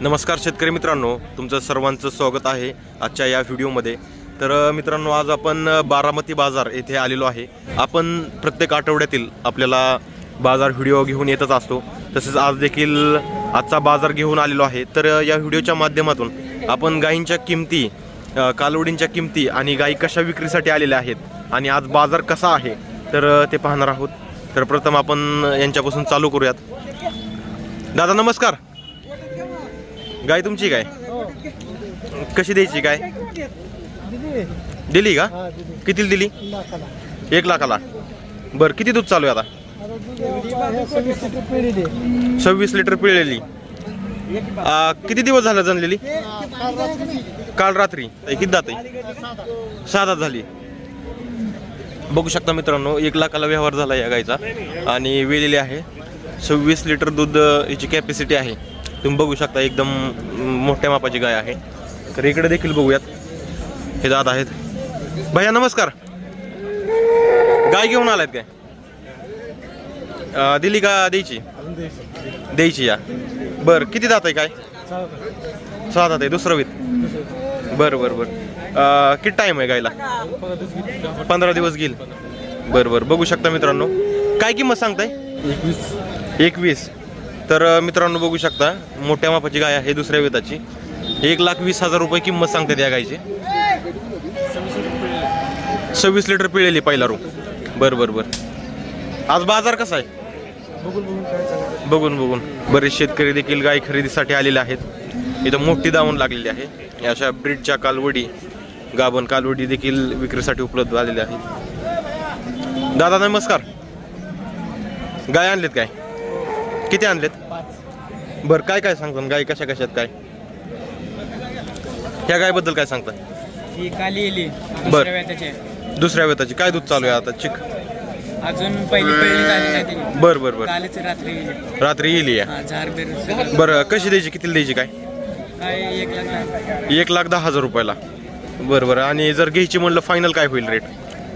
नमस्कार शेतकरी मित्रांनो तुमचं सर्वांचं स्वागत आहे आजच्या या व्हिडिओमध्ये. तर मित्रांनो आज आपण बारामती बाजार येथे आलेलो आहे. आपण प्रत्येक आठवड्यातील आपल्याला बाजार व्हिडिओ घेऊन येतच असतो. तसेच आज देखील आजचा बाजार घेऊन आलेलो आहे. तर या व्हिडिओच्या माध्यमातून आपण गायींच्या किमती कालवडींच्या किमती आणि गायी कशा विक्रीसाठी आलेल्या आहेत आणि आज बाजार कसा आहे तर ते पाहणार आहोत. तर प्रथम आपण यांच्यापासून चालू करूयात. दादा नमस्कार. गाय तुमची काय? कशी द्यायची काय दिली का? कितीला दिली? एक लाखाला. बरं किती दूध चालू आहे आता? सव्वीस लिटर पिळलेली. किती दिवस झालं जणलेली काल रात्री. किती दात आहे? सहा दात झाली. बघू शकता मित्रांनो एक लाखाला व्यवहार झाला या गायचा. आणि वेलेली आहे. सव्वीस लिटर दूध याची कॅपॅसिटी आहे. तुम्ही बघू शकता एकदम मोठ्या मापाची गाय आहे. तर इकडे देखील बघूयात. हे जात आहेत. भैया नमस्कार. गाय घेऊन आलात काय? दिली का द्यायची? द्यायची या. बर किती जात आहे काय? सहा जात आहे दुसरं वीत बरं बरं बरं. किती टाईम आहे गायला? पंधरा दिवस घेईल बरं बरं. बघू शकता मित्रांनो. काय किंमत सांगताय? एकवीस. तर मित्रांनो बघू शकता मोठ्या मापाची गाय आहे दुसऱ्या वेताची एक लाख वीस हजार रुपये किंमत सांगतात या गायची. सव्वीस लिटर पिळेली पहिला रू बरं बरं बरं. आज बाजार कसा आहे? बघून बघून. बरेच शेतकरी देखील गाय खरेदीसाठी आलेले आहेत. इथं मोठी दावून लागलेली आहे. या अशा ब्रीडच्या कालवडी गाभण कालवडी देखील विक्रीसाठी उपलब्ध झालेल्या आहेत. दादा नमस्कार. गाय आणलेत काय? किती आणलेत? बरं काय काय सांगता गाय कशा कशात काय? ह्या गायबद्दल काय सांगता? काली बर. दुसऱ्या वेताची दुसऱ्या वेताची काय दूध चालू आहे आता? चिक. अजून पहिली पहिली झाली नाही ती बरं बरं बरं. कालीच रात्री येईल या हा झार बेर सगळं. बरं कशी द्यायची? कितीला द्यायची काय? काय एक लाख नाही. एक लाख दहा हजार रुपयाला. बरं बरं. आणि जर घ्यायची म्हणलं फायनल काय होईल रेट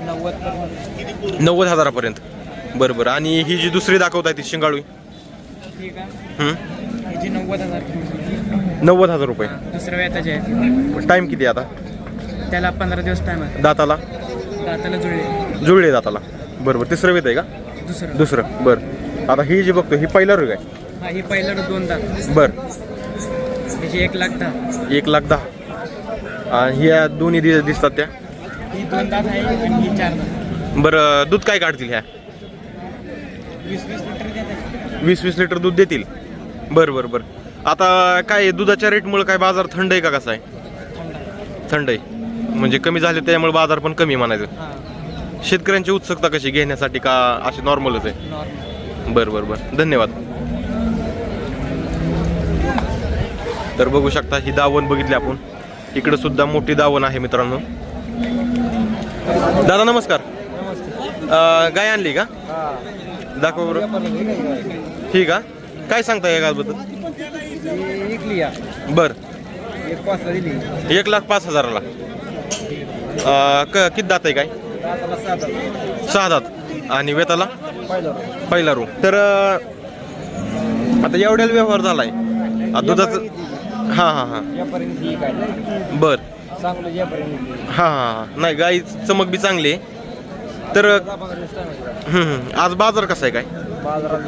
नव्वद पर्यंत. नव्वद हजारापर्यंत. बरं बरं. आणि ही जी दुसरी दाखवताय ती शिंगाळू नव्वद हजार नव्वद हजार रुपये. दुसऱ्या वेताची आहे टाईम किती आता? त्याला पंधरा दिवस टाइम आहे. दाताला? दाताला जुळले. जुळले दाताला. बरं बरं तिसरं वेत आहे का? दुसरं. दुसरं. बरं. आता ही जी बघतो ही पहिला रोग आहे. हा ही पहिलं दोन दात बरं. एक लाख दहा. एक लाख दहा. आणि ह्या दोन्ही दि दिसतात त्या? ही दोन दात आहे आणि ही चार दात. बरं दूध काय काढतील ह्या? वीस वीस लिटर वीस वीस लिटर दूध देतील. बरं बरं बरं. आता काय दुधाच्या रेटमुळे काय बाजार थंड आहे का कसा आहे? थंड आहे. म्हणजे कमी झाले त्यामुळे बाजार पण कमी म्हणायचं. शेतकऱ्यांची उत्सुकता कशी घेण्यासाठी का अशी नॉर्मलच आहे? नॉर्मल. बरं बरं बरं. धन्यवाद. तर बघू शकता ही दावण बघितली आपण. इकडे सुद्धा मोठी दावण आहे मित्रांनो. दादा नमस्कार. गाय आणली का? दाखव बरं. ठीक का काय सांगता या या बर. एक पाचला दिली. एक लाख पाच हजाराला. अं, क किती दात आहे काय? दाताला सात सहा दात. आणि वेताला? पहिलं पहिला रू. तर अं, आता एवढ्याला व्यवहार झालाय. आता दुधाचं हां हां हां. यापर्यंत ही काय? बर. चांगलं यापर्यंत हां हां हां. नाही गाई चमक बी चांगली आहे. तर हम्म, हम्म. आज बाजार कसा आहे काय? बाजारात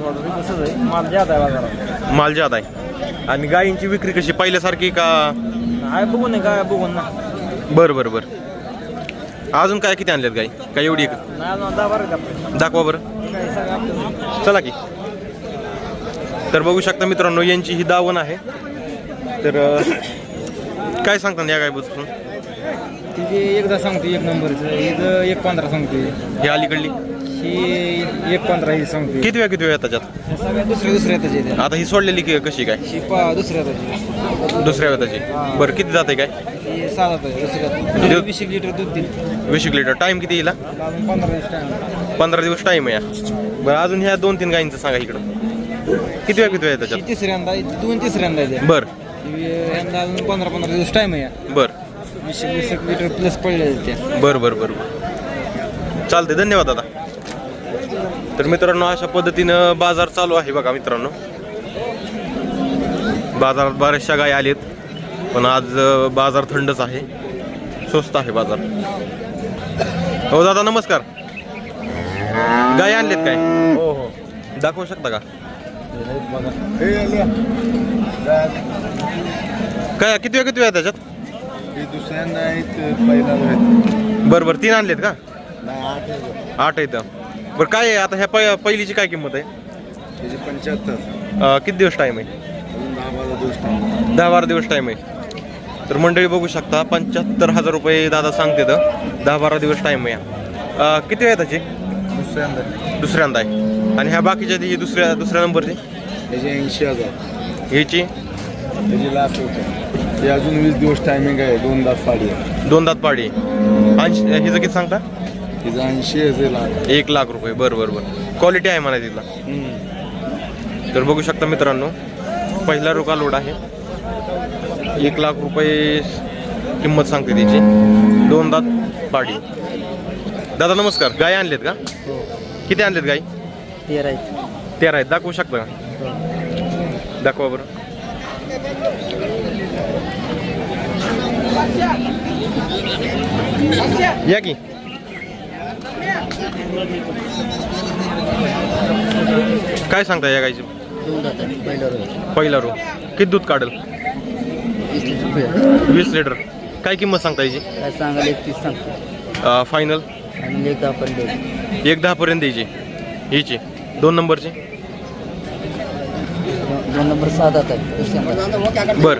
थोडं कसं आहे. माल जात आहे बाजारात. माल जात आहे. आणि गायींची विक्री कशी? पहिल्यासारखी का? आहे बघून आहे काय बघून ना. बरं बरं बरं. अजून काय किती आणल्यात गाई? काय एवढी आहे का? नाही अजून दहा बारा का दाखवा बरं. काय सगळं आपलं चला की. तर बघू शकता मित्रांनो यांची ही दावण आहे. तर अं, काय सांगता या तिथे एकदा सांगते एक नंबरचं एक पंधरा सांगते ही अलीकडली? ही एक पंधरा ही सांगते किती वेळा किती वेळा त्याच्यात सगळ्या दुसऱ्या दुसऱ्या त्याचे आता ही सोडलेली की कशी काय? ही पा दुसऱ्या त्याची दुसऱ्या वेताची बरं किती जाते काय? ही दुसऱ्या दूध- वीस एक लिटर दूध दिली वीस एक लिटर. टाइम किती येईल अजून पंधरा दिवस टाइम पंधरा दिवस टाइम आहे या. बरं अजून ह्या दोन तीन गायींचं सांगा इकडं. किती वेळा किती वेळा ही त्याच्यात तिसऱ्यांदा दोन तिसऱ्यांदा आहे बरं. ही यंदा अजून पंधरा पंधरा दिवस टाइम आहे या. बरं. वीस एक वीस एक लिटर प्लस पडले त्या बरं बरं बरं. चालते धन्यवाद दादा. तर मित्रांनो अशा पद्धतीनं बाजार चालू आहे बघा मित्रांनो. बाजारात बऱ्याचशा गाय आलेत पण आज बाजार थंडच आहे. स्वस्त आहे बाजार. हो दादा नमस्कार. गाय आणलेत काय? हो हो. दाखवू शकता का? काय किती वेळ किती वेळ त्याच्यात? दुसऱ्यांदा आहेत पहिला बरं बरं तीन आणलेत का? आठ आहेत. बरं काय आहे? आता ह्या पै पहिलीची काय किंमत आहे? त्याचे पंच्याहत्तर. अ, किती दिवस टाईम आहे? अजून दहा बारा दिवस दहा बारा दिवस टाईम आहे. तर मंडळी बघू शकता पंच्याहत्तर हजार रुपये दादा सांगते तर दहा बारा दिवस टाईम आहे अ, किती वेळ त्याची? दुसऱ्यांदा दुसऱ्यांदा आहे. आणि ह्या बाकीच्या ती दुसऱ्या दुसऱ्या नंबरची? त्याचे ऐंशी हजार. ह्याची? त्याचे लाख रुपये ते अजून वीस दिवस टायमिंग आहे दोन साडी आहे. दोन दात पाडी. ऐंशी हिचं किती सांगता? तिचं ऐंशी हजार लाख. एक लाख रुपये बरं बरं बरं. क्वालिटी आहे म्हणा तिथला तर बघू शकता मित्रांनो पहिला रोका लोड आहे. एक लाख रुपये किंमत सांगते त्याची दोन दात पाडी. दादा नमस्कार. गाय आणलेत का? किती आणलेत गाय तेरा आहे तेरा आहेत. दाखवू शकता का? दाखवा बरं. या की. काय सांगता या आहे पहिला रो किती दूध काढेल? वीस लिटर काय किंमत सांगता याची? काय सांगाल एकतीस सांगतो फायनल एक देऊ एक दहापर्यंत द्यायची. हिची. दोन नंबरची? दोन नंबर आहे दुसऱ्यांदा बर.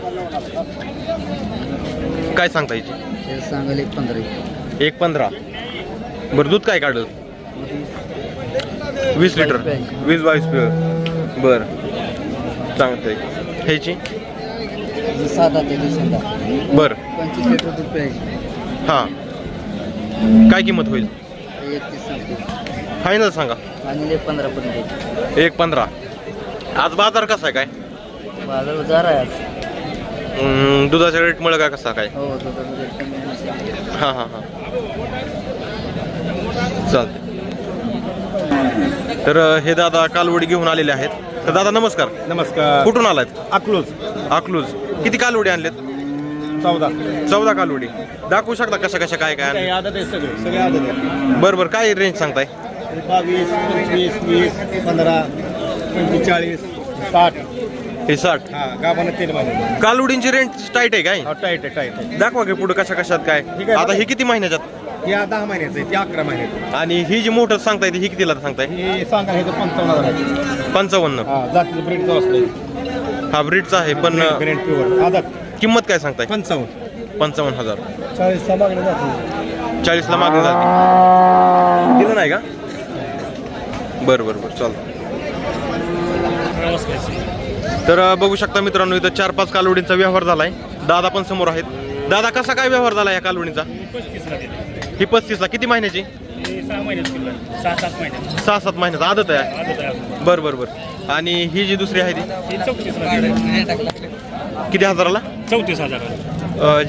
काय सांगता याची? ते सांगाल एक पंधरा एक. पंधरा. बरं दूध काय काढलं? वीस लिटर. वीस बावीस पिळ. बर. आहे. ह्याची? दुसऱ्यांदा बर. पंचवीस लिटर दूध प्यायचे. हां. काय किंमत होईल? एकतीस सांगतो. फायनल सांगा. आणि एक पंधरा द्यायचे एक पंधरा. आज बाजार कसा आहे काय? बाजार उजार आहे आज. हम्म, दुधाच्या रेटमुळे काय कसा काय? हो दुधाचं रेट कमी आहे. हां हां हां. चालते तर अ, हे दादा कालवडी घेऊन आलेले आहेत. तर दादा नमस्कार. नमस्कार. कुठून आलात? अकलूज. अकलूज. किती कालवडी आणलेत? चौदा. चौदा कालवडी. दाखवू शकता कशा कशा काय काय काही आदत आहे सगळे. सगळे आदत आहे बरं बरं. काय रेंज सांगताय? बावीस पंचवीस वीस पंधरा पंचेचाळीस साठ. हे साठ हा गावानं तीन महिने कालवडींची रेंज टाईट आहे काय? हा टाईट आहे टाईट आहे. दाखवा की पुढे कशा कशात काय. ठीक आहे. आता ही किती महिन्याच्यात? या दहा महिन्याचं आहे ती अकरा महिन्याचं आणि ही जी मोटर सांगताय ती ही कितीला सांगताय? हे सांगा हे तर पंचावन्न हजार आहे. पंचावन्न. हा जातीचं ब्रेडचं असलं हा ब्रीडचा आहे पण अ, ग्रेड प्युअर आदत. किंमत काय सांगताय? पंचावन्न. पंचावन्न हजार. चाळीस मागणी जाते. चाळीसला मागणी जाते. दिलं नाही का? बरं बरं बरं चालतं. तर बघू शकता मित्रांनो इथं चार पाच कालवडींचा व्यवहार झालाय दादा पण समोर आहेत दादा कसा काय व्यवहार झाला या कालवडीचा ही पस्तीसला किती महिन्याची सहा आहे सात महिन्याचा आदत आहे आहे. बरं बरं बरं आणि ही जी दुसरी आहे ती आहे. किती हजाराला चौतीस हजार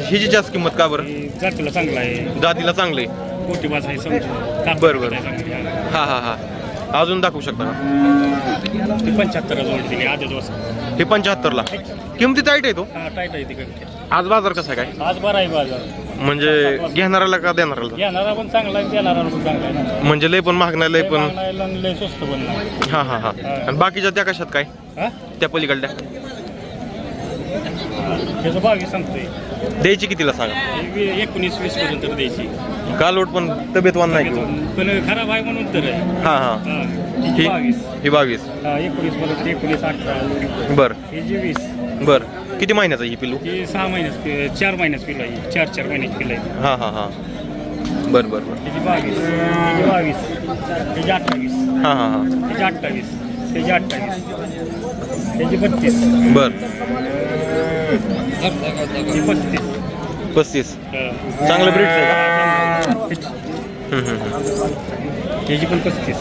ही जी जास्त किंमत का बरं जातीला चांगला आहे जातीला चांगली आहे. आहे बरं, बरं. आहे. हा हा हा अजून दाखवू शकता का? ती पंच्याहत्तर जोड दिली आधी दिवस हे पंच्याहत्तरला. किमती टाईट आहे तो? हा टाईट आहे तिकडे आज बाजार कसा आहे काय? आज बरा आहे बाजार. म्हणजे घेणाऱ्याला का देणाऱ्याला? घेणारा पण चांगला आहे देणारा पण चांगला आहे. ना. म्हणजे लय पण नाही लय लय पण लय स्वस्त पण नाही. हा हा. हा. आणि बाकीच्या त्या कशात काय? हा? त्या पलीकडल्या. त्याचं बावीस सांगतोय. द्यायची कितीला सांगा? एकोणीस वीस पर्यंत द्यायची. कालोट पण तब्येतवान नाही घेऊ पण खराब आहे म्हणून तर. आहे हा. हा हा. बावीस. ही बावीस. हा एकोणीस पर्यंत एकोणीस अठरा. बर. ही जी वीस. बर. किती महिन्याचा ही पिलू ही सहा महिन्याच पि- चार महिन्याच पिलं आहे. चार चार महिन्याची पिलं आहे. हा हा हा. बर बर बर. त्याची बावीस त्याची बावीस. त्याची अठ्ठावीस. हा हा हा. त्याची अठ्ठावीस. त्याची अठ्ठावीस. त्याची बत्तीस. बर. पस्तीस. चांगलं ब्रीड आहे का. हम्म, हम्म, हम्म. त्याची पण पस्तीस.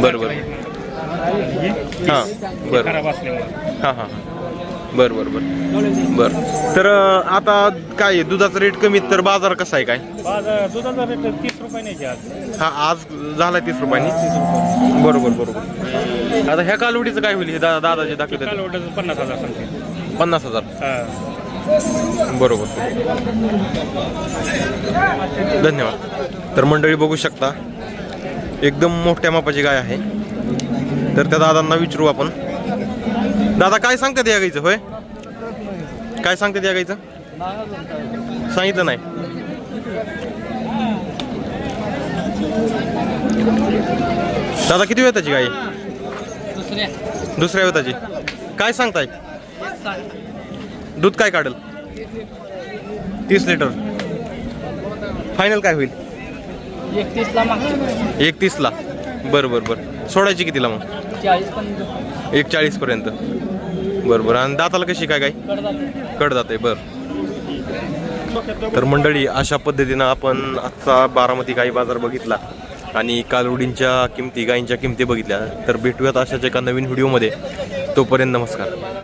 बर बर. ही हा. बर. खराब असल्यामुळे. हा हा बर बर बर. बर. तर अं, आता काय आहे, दुधाचा रेट कमी तर बाजार कसा आहे काय? बाजार दुधाचा रेट तीस रुपये नाही आज. हा आज झाला तीस रुपयांनी? बरोबर बरोबर. आता ह्या कालवडीचं काय होईल? हे दा दादाचे दाखवतात. पन्नास हजार सांगते. पन्नास हजार. हा. बरोबर. धन्यवाद. तर मंडळी बघू शकता एकदम मोठ्या मापाची गाय आहे. तर त्या दादांना विचारू आपण. दादा काय सांगतात या गाईचं? होय? काय सांगतात या गाईचं? सांगितलं नाही. दादा किती वेळ त्याची गाई दुसऱ्या वेताची. काय सांगताय? दूध काय काढेल? तीस लिटर. फायनल काय होईल? एकतीसला मागतो एक तीसला बरं बरं बरं. सोडायची कितीला मग? चाळीस एक चाळीस पर्यंत बरं बरं. आणि दाताला कशी काय काय कड जाते बरं. तर मंडळी अशा पद्धतीनं आपण आजचा बारामती गाई बाजार बघितला आणि कालवडींच्या किमती गायींच्या किमती बघितल्या. तर भेटूयात अशाच एका नवीन व्हिडिओमध्ये. तोपर्यंत नमस्कार.